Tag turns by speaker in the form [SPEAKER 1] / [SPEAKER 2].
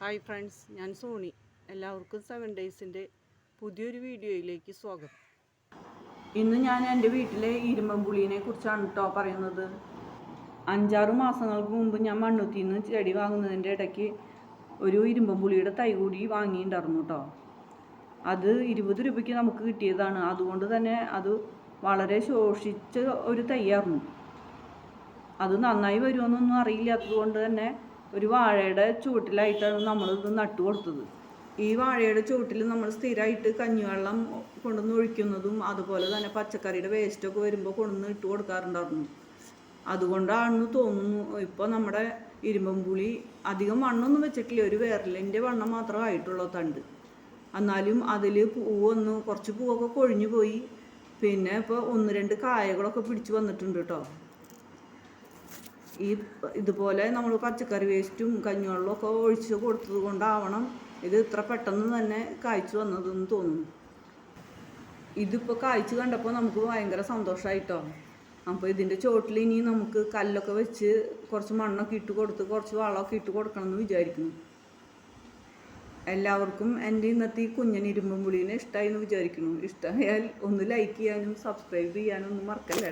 [SPEAKER 1] Hi friends ഞാൻ സോണി. എല്ലാവർക്കും seven ഡേയ്സിന്റെ പുതിയൊരു വീഡിയോയിലേക്ക് സ്വാഗതം. ഇന്ന് ഞാൻ എന്റെ വീട്ടിലെ ഇരുമ്പമ്പുളിനെ കുറിച്ചാണ് കേട്ടോ പറയുന്നത്. അഞ്ചാറ് മാസങ്ങൾക്ക് മുമ്പ് ഞാൻ മണ്ണുത്തിയിൽ നിന്ന് ചെടി വാങ്ങുന്നതിന്റെ ഇടയ്ക്ക് ഒരു ഇരുമ്പമ്പുളിയുടെ തൈ കൂടി വാങ്ങിയിട്ടുണ്ടായിരുന്നു കേട്ടോ അത് ഇരുപത് രൂപയ്ക്ക് നമുക്ക് കിട്ടിയതാണ്. അതുകൊണ്ട് തന്നെ അത് വളരെ ശോഷിച്ച ഒരു തൈയായിരുന്നു. അത് നന്നായി വരുമെന്നൊന്നും അറിയില്ലാത്തത് കൊണ്ട് തന്നെ ഒരു വാഴയുടെ ചുവട്ടിലായിട്ടാണ് നമ്മളിത് നട്ടു കൊടുത്തത്. ഈ വാഴയുടെ ചുവട്ടിൽ നമ്മൾ സ്ഥിരമായിട്ട് കഞ്ഞിവെള്ളം കൊണ്ടുവന്ന് ഒഴിക്കുന്നതും അതുപോലെ തന്നെ പച്ചക്കറിയുടെ വേസ്റ്റൊക്കെ വരുമ്പോൾ കൊണ്ടുവന്ന് ഇട്ട് കൊടുക്കാറുണ്ടായിരുന്നു. അതുകൊണ്ടാണെന്ന് തോന്നുന്നു ഇപ്പോൾ നമ്മുടെ ഇരുമ്പമ്പുളി അധികം മണ്ണൊന്നും വെച്ചിട്ടില്ല ഒരു വിരലിന്റെ വണ്ണം മാത്രമേ ആയിട്ടുള്ളൂ തണ്ട്. എന്നാലും അതിൽ പൂവൊന്ന് കുറച്ച് പൂവൊക്കെ കൊഴിഞ്ഞു പോയി. പിന്നെ ഇപ്പോൾ ഒന്ന് രണ്ട് കായകളൊക്കെ പിടിച്ച് വന്നിട്ടുണ്ട് കേട്ടോ ഈ ഇതുപോലെ നമ്മൾ പച്ചക്കറി വേസ്റ്റും കഞ്ഞിവെള്ളവും ഒക്കെ ഒഴിച്ച് കൊടുത്തത് കൊണ്ടാവണം. ഇത് ഇത്ര പെട്ടെന്ന് തന്നെ കായ്ച്ചു വന്നതെന്ന് തോന്നുന്നു. ഇതിപ്പോൾ കായ്ച്ചു കണ്ടപ്പോൾ നമുക്ക് ഭയങ്കര സന്തോഷമായിട്ടോ അപ്പോൾ ഇതിന്റെ ചോട്ടിൽ ഇനി നമുക്ക് കല്ലൊക്കെ വെച്ച് കുറച്ച് മണ്ണൊക്കെ ഇട്ട് കൊടുത്ത് കുറച്ച് വളമൊക്കെ ഇട്ട് കൊടുക്കണം എന്ന് വിചാരിക്കുന്നു. എല്ലാവർക്കും എന്റെ ഇന്നത്തെ ഈ കുഞ്ഞൻ ഇരുമ്പും പുളീനെ ഇഷ്ടമായി എന്ന് വിചാരിക്കുന്നു. ഇഷ്ടമായാൽ ഒന്ന് ലൈക്ക് ചെയ്യാനും സബ്സ്ക്രൈബ് ചെയ്യാനും ഒന്നും മറക്കല്ല